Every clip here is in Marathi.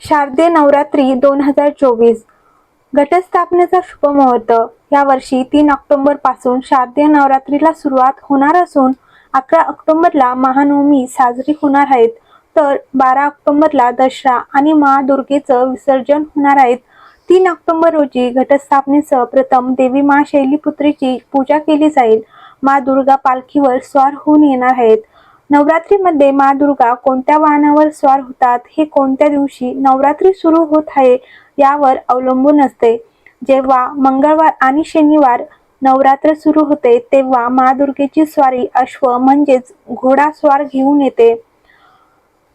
शारदीय नवरात्री दोन हजार चोवीस. घटस्थापनेचा शुभ मुहूर्त. यावर्षी तीन ऑक्टोबरपासून शारदीय नवरात्रीला सुरुवात होणार असून अकरा ऑक्टोबरला महानवमी साजरी होणार आहेत. तर बारा ऑक्टोबरला दसरा आणि महादुर्गेचं विसर्जन होणार आहेत. तीन ऑक्टोबर रोजी घटस्थापनेसह प्रथम देवी मा शैलीपुत्रीची पूजा केली जाईल. मा दुर्गा पालखीवर स्वार होऊन येणार आहेत. नवरात्रीमध्ये मा दुर्गा कोणत्या वाहनावर स्वार होतात हे कोणत्या दिवशी नवरात्री सुरू होत आहे यावर अवलंबून असते. जेव्हा मंगळवार आणि शनिवार नवरात्र सुरू होते तेव्हा मा दुर्गेची स्वारी अश्व म्हणजेच घोडास्वार घेऊन येते.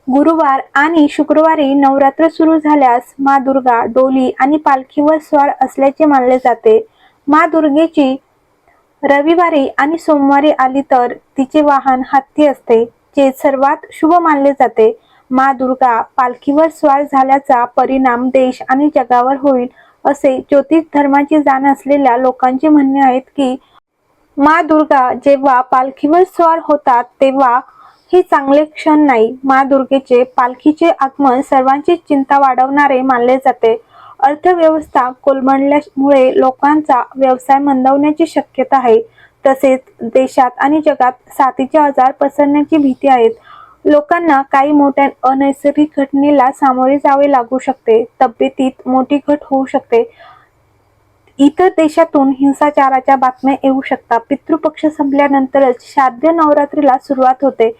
गुरुवार आणि शुक्रवारी नवरात्र सुरू झाल्यास मा दुर्गा डोली आणि पालखीवर स्वार असल्याचे मानले जाते. मा दुर्गेची रविवारी आणि सोमवारी आली तर तिचे वाहन हत्ती असते जे सर्वात शुभ मानले जाते. मा दुर्गा पालखीवर स्वार झाल्याचा परिणाम देश आणि जगावर होईल असे ज्योतिष धर्माची जाण असलेल्या लोकांचे म्हणणे आहेत की मा दुर्गा जेव्हा पालखीवर स्वार होतात तेव्हा हे चांगले क्षण नाही. मा दुर्गेचे पालखीचे आगमन सर्वांची चिंता वाढवणारे मानले जाते. अर्थव्यवस्था कोलमडल्यामुळे लोकांचा व्यवसाय मंदावण्याची शक्यता आहे. तसेच देशात आणि जगात साथीचे आजार पसरण्याची भीती आहेत. लोकांना काही मोठ्या अनैसर्गिक घटनेला सामोरे जावे लागू शकते. तब्येतीत मोठी घट होऊ शकते. इतर देशातून हिंसाचाराच्या बातम्या येऊ शकतात. पितृपक्ष संपल्यानंतरच शारदीय नवरात्रीला सुरुवात होते.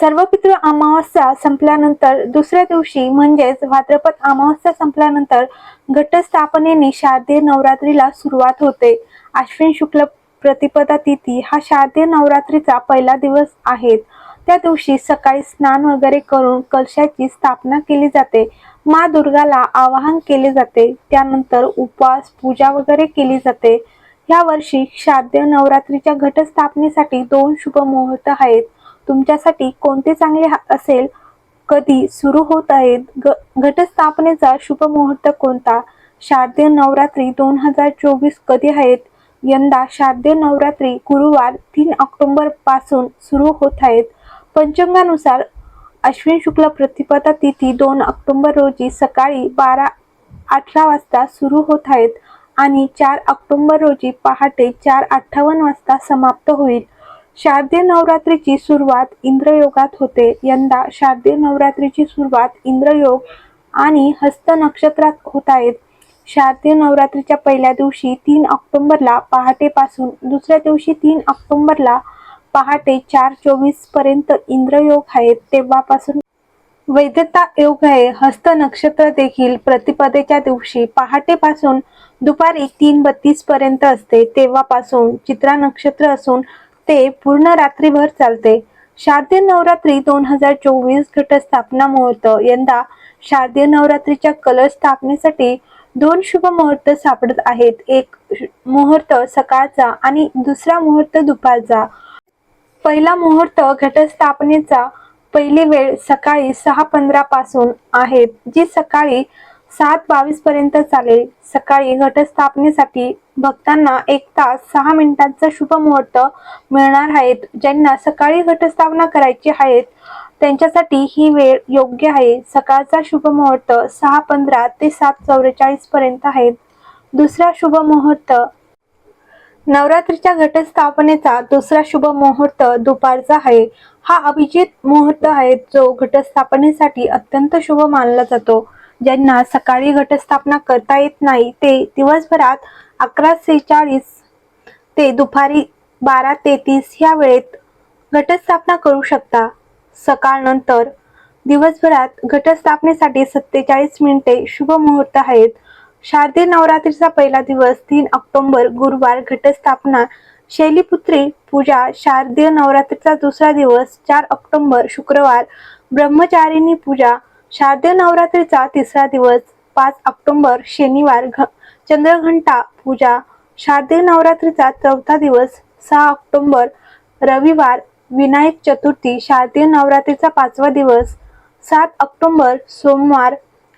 सर्व पितृ अमावस्या संपल्यानंतर दुसऱ्या दिवशी म्हणजेच भाद्रपद अमावस्या संपल्यानंतर घटस्थापनेने शारदीय नवरात्रीला सुरुवात होते. अश्विन शुक्ल प्रतिपदा तिथी हा शारदीय नवरात्रीचा पहिला दिवस आहे. त्या दिवशी सकाळी स्नान वगैरे करून कलशाची स्थापना केली जाते. मा दुर्गाला आवाहन केले जाते. त्यानंतर उपवास पूजा वगैरे केली जाते. या वर्षी शारदीय नवरात्रीच्या घटस्थापनेसाठी दोन शुभ मुहूर्त आहेत. तुमच्यासाठी कोणते चांगले असेल? कधी सुरू होत आहेत ग- घटस्थापनेचा शुभ मुहूर्त कोणता? शारदीय नवरात्री दोन हजार चोवीस कधी आहेत? यंदा शारदीय नवरात्री गुरुवार तीन ऑक्टोबरपासून सुरू होत आहेत. पंचांगानुसार अश्विन शुक्ल प्रतिपदा तिथी दोन ऑक्टोबर रोजी सकाळी बारा अठरा वाजता सुरू होत आहेत आणि चार ऑक्टोबर रोजी पहाटे चार अठ्ठावन्न वाजता समाप्त होईल. शारदीय नवरात्रीची सुरुवात इंद्रयोगात होते. यंदा शारदीय नवरात्रीची सुरुवात इंद्रयोग आणि हस्त नक्षत्रात होत आहेत शारदीय नवरात्रीच्या पहिल्या दिवशी तीन ऑक्टोबरला पहाटेपासून दुसऱ्या दिवशी तीन ऑक्टोंबरला पहाटे चार चोवीसपर्यंत इंद्रयोग आहेत तेव्हापासून वैधता योग आहे. हस्त नक्षत्र देखील प्रतिपदेच्या दिवशी पहाटेपासून दुपारी तीन बत्तीस पर्यंत असते. तेव्हापासून चित्रा नक्षत्र असून ते पूर्ण रात्रीभर चालते. शारदीय नवरात्री दोन हजार चोवीस घटस्थापना मुहूर्त. यंदा शारदीय नवरात्रीच्या कलश स्थापनेसाठी दोन शुभ मुहूर्त सापडत आहेत. एक मुहूर्त सकाळचा आणि दुसरा मुहूर्त दुपारचा. पहिला मुहूर्त घटस्थापनेचा पहिली वेळ सकाळी सहा पंधरा पासून आहे. जी सकाळी सात बावीस पर्यंत चालेल. सकाळी घटस्थापनेसाठी भक्तांना एक तास सहा मिनिटांचा शुभ मुहूर्त मिळणार आहेत. ज्यांना सकाळी घटस्थापना करायची आहेत त्यांच्यासाठी ही वेळ योग्य आहे. सकाळचा शुभ मुहूर्त सहा पंधरा ते सात चौवेचाळीस पर्यंत आहे दुसरा शुभ मुहूर्त नवरात्रीच्या घटस्थापनेचा दुसरा शुभ मुहूर्त दुपारचा आहे. हा अभिजित मुहूर्त आहे जो घटस्थापनेसाठी अत्यंत शुभ मानला जातो. ज्यांना सकाळी घटस्थापना करता येत नाही ते दिवसभरात अकरा सेहेचाळीस ते दुपारी बारा तेहतीस या वेळेत घटस्थापना करू शकता. सकाळ नंतर दिवसभरात घटस्थापनेसाठी सत्तेचाळीस मिनिटे शुभ मुहूर्त आहेत. शारदीय नवरात्रीचा पहिला दिवस तीन ऑक्टोबर गुरुवार घटस्थापना शैलीपुत्री पूजा शारदीय नवरात्रीचा दुसरा दिवस चार ऑक्टोंबर शुक्रवार ब्रह्मचारिणी पूजा शारदीय नवरात्रीचा तिसरा दिवस पाच ऑक्टोंबर शनिवार घ चंद्रघंटा पूजा. शारदीय नवरात्रीचा चौथा दिवस सहा ऑक्टोंबर रविवार. विनायक चतुर्थी शारदीय नवरात्रीचा पाचवा दिवस सात ऑक्टोंबर सोमवार.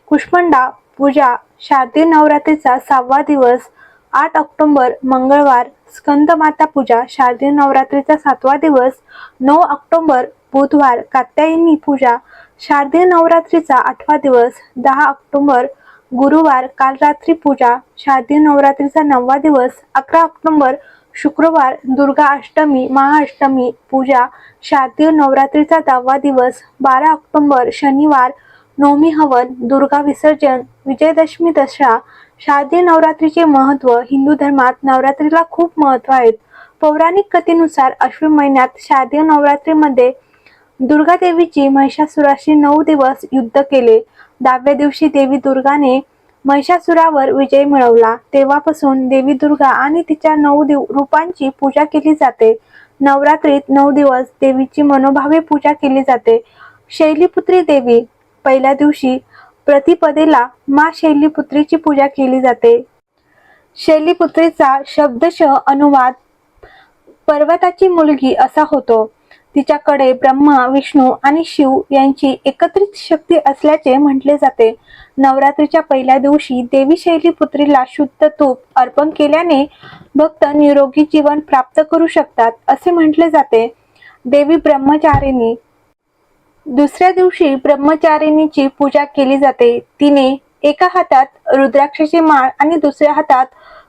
कुष्मंडा पूजा. शारदीय नवरात्रीचा सहावा दिवस आठ ऑक्टोंबर मंगळवार. स्कंदमाता पूजा. शारदीय नवरात्रीचा सातवा दिवस नऊ ऑक्टोंबर बुधवार. कात्यायनी पूजा. शारदीय नवरात्रीचा आठवा दिवस दहा ऑक्टोबर गुरुवार काल रात्री पूजा शारदीय नवरात्रीचा नववा दिवस अकरा ऑक्टोबर शुक्रवार दुर्गा अष्टमी महाअष्टमी पूजा शारदीय नवरात्रीचा दहावा दिवस बारा ऑक्टोबर शनिवार नवमी हवन दुर्गा विसर्जन विजयदशमी दसरा शारदीय नवरात्रीचे महत्त्व हिंदू धर्मात नवरात्रीला खूप महत्त्व आहे पौराणिक कथेनुसार अश्विन महिन्यात शारदीय नवरात्रीमध्ये दुर्गादेवीची महिषासुराशी नऊ दिवस युद्ध केले. दहाव्या दिवशी देवी दुर्गाने महिषासुरावर विजय मिळवला. तेव्हापासून देवी दुर्गा आणि तिच्या नऊ दिव रूपांची पूजा केली जाते. नवरात्रीत नऊ दिवस देवीची मनोभावे पूजा केली जाते. शैलीपुत्री देवी पहिल्या दिवशी प्रतिपदेला मा शैलीपुत्रीची पूजा केली जाते. शैलीपुत्रीचा शब्दशः अनुवाद पर्वताची मुलगी असा होतो. तिच्याकडे ब्रह्मा विष्णू आणि शिव यांची एकत्रित शक्ती असल्याचे म्हटले जाते. नवरात्रीच्या पहिल्या दिवशी देवी शैलीपुत्रीला शुद्ध तूप अर्पण केल्याने भक्त निरोगी जीवन प्राप्त करू शकतात असे म्हटले जाते. देवी ब्रह्मचारिणी. दुसऱ्या दिवशी ब्रह्मचारिणीची पूजा केली जाते. तिने एका हातात रुद्राक्षाची माळ आणि दुसऱ्या हातात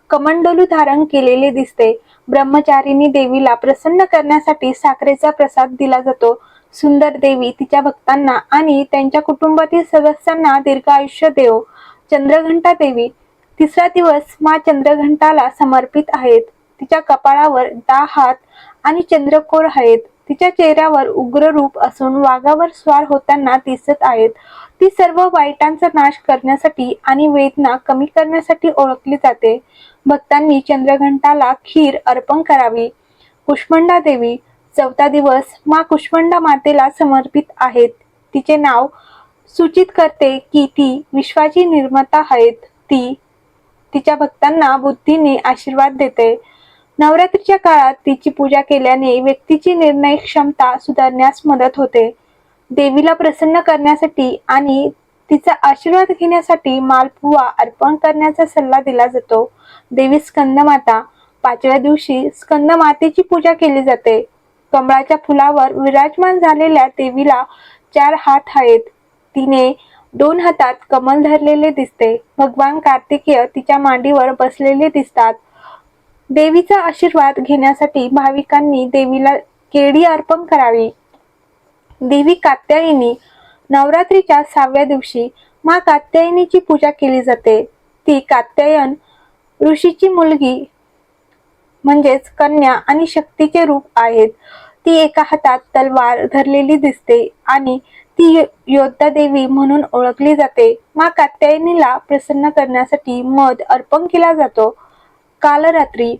कमंडलू धारण केलेले दिसते. ब्रह्मचारिणी देवीला प्रसन्न करण्यासाठी साखरेचा प्रसाद दिला जातो. सुंदर देवी तिच्या भक्तांना आणि त्यांच्या कुटुंबातील सदस्यांना दीर्घ आयुष्य देव. चंद्रघंटा देवी तिसरा दिवस मा चंद्रघंटाला समर्पित आहेत. तिच्या कपाळावर दहा हात आणि चंद्रकोर आहेत. तिच्या चेहऱ्यावर उग्र रूप असून वाघावर स्वार होताना दिसत आहेत. ती सर्व वाईटांचा नाश करण्यासाठी आणि वेदना कमी करण्यासाठी ओळखली जाते. भक्तांनी चंद्रघंटाला खीर अर्पण करावी. कुष्मंडा देवी चौथा दिवस मा कुष्मंडा मातेला समर्पित आहेत. तिचे नाव सूचित करते की ती विश्वाची निर्माता आहेत. ती तिच्या भक्तांना बुद्धीने आशीर्वाद देते. नवरात्रीच्या काळात तिची पूजा केल्याने व्यक्तीची निर्णय क्षमता सुधारण्यास मदत होते. देवीला प्रसन्न करण्यासाठी आणि तिचा आशीर्वाद घेण्यासाठी मालपुवा अर्पण करण्याचा सल्ला दिला जातो. देवी स्कंदमाता पाचव्या दिवशी स्कंदमातेची पूजा केली जाते. कमळाच्या फुलावर विराजमान झालेल्या देवीला चार हात आहेत. तिने दोन हातात कमल धरलेले दिसते. भगवान कार्तिकेय तिच्या मांडीवर बसलेले दिसतात. देवीचा आशीर्वाद घेण्यासाठी भाविकांनी देवीला केळी अर्पण करावी. देवी कात्यायनी नवरात्रीच्या सहाव्या दिवशी मा कात्यायनीची पूजा केली जाते. ती कात्यायन ऋषीची मुलगी म्हणजेच कन्या आणि शक्तीचे रूप आहेत. ती एका हातात तलवार धरलेली दिसते आणि ती यो- योद्धा देवी म्हणून ओळखली जाते. मा कात्यायनीला प्रसन्न करण्यासाठी मध अर्पण केला जातो. कालरात्री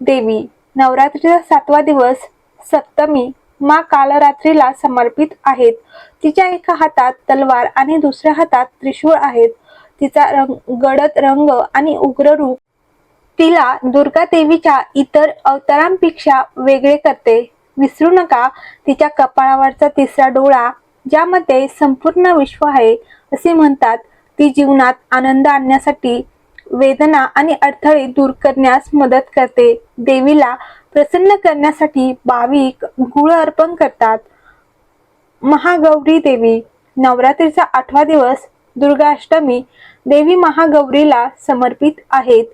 देवी नवरात्रीचा सातवा दिवस सप्तमी मा कालरात्रीला समर्पित आहेत. तिच्या एका हातात तलवार आणि दुसऱ्या हातात त्रिशूळ आहेत. तिचा रंग गडद रंग आणि उग्र रूप तिला दुर्गा देवीच्या इतर अवतारांपेक्षा वेगळे करते. विसरू नका तिच्या कपाळावरचा तिसरा डोळा ज्यामध्ये संपूर्ण विश्व आहे असे म्हणतात. ती जीवनात आनंद आणण्यासाठी वेदना आणि अडथळे दूर करण्यास मदत करते. देवीला प्रसन्न करण्यासाठी भाविक गुळ अर्पण करतात. महागौरी देवी नवरात्रीचा आठवा दिवस दुर्गाष्टमी देवी महागौरीला समर्पित आहेत.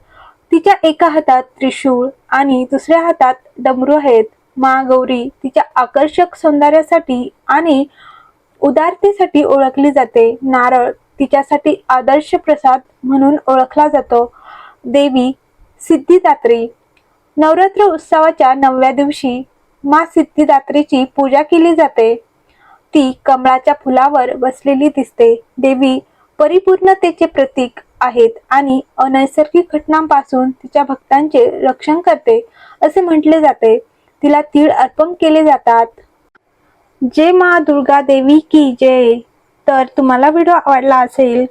तिच्या एका हातात त्रिशूळ आणि दुसऱ्या हातात डमरू आहेत. महागौरी तिच्या आकर्षक सौंदर्यासाठी आणि उदारतेसाठी ओळखली जाते. नारळ तिच्यासाठी आदर्श प्रसाद म्हणून ओळखला जातो. देवी सिद्धिदात्री. नवरात्र उत्सवाच्या नवव्या दिवशी मा सिद्धिदात्रीची पूजा केली जाते. ती कमळाच्या फुलावर बसलेली दिसते. देवी परिपूर्णतेचे प्रतीक आहेत आणि अनैसर्गिक घटनांपासून तिच्या भक्तांचे रक्षण करते असे म्हटले जाते. तिला तीळ अर्पण केले जातात. जय मा दुर्गा देवी की जय. तर तुम्हाला व्हिडिओ आवडला असेल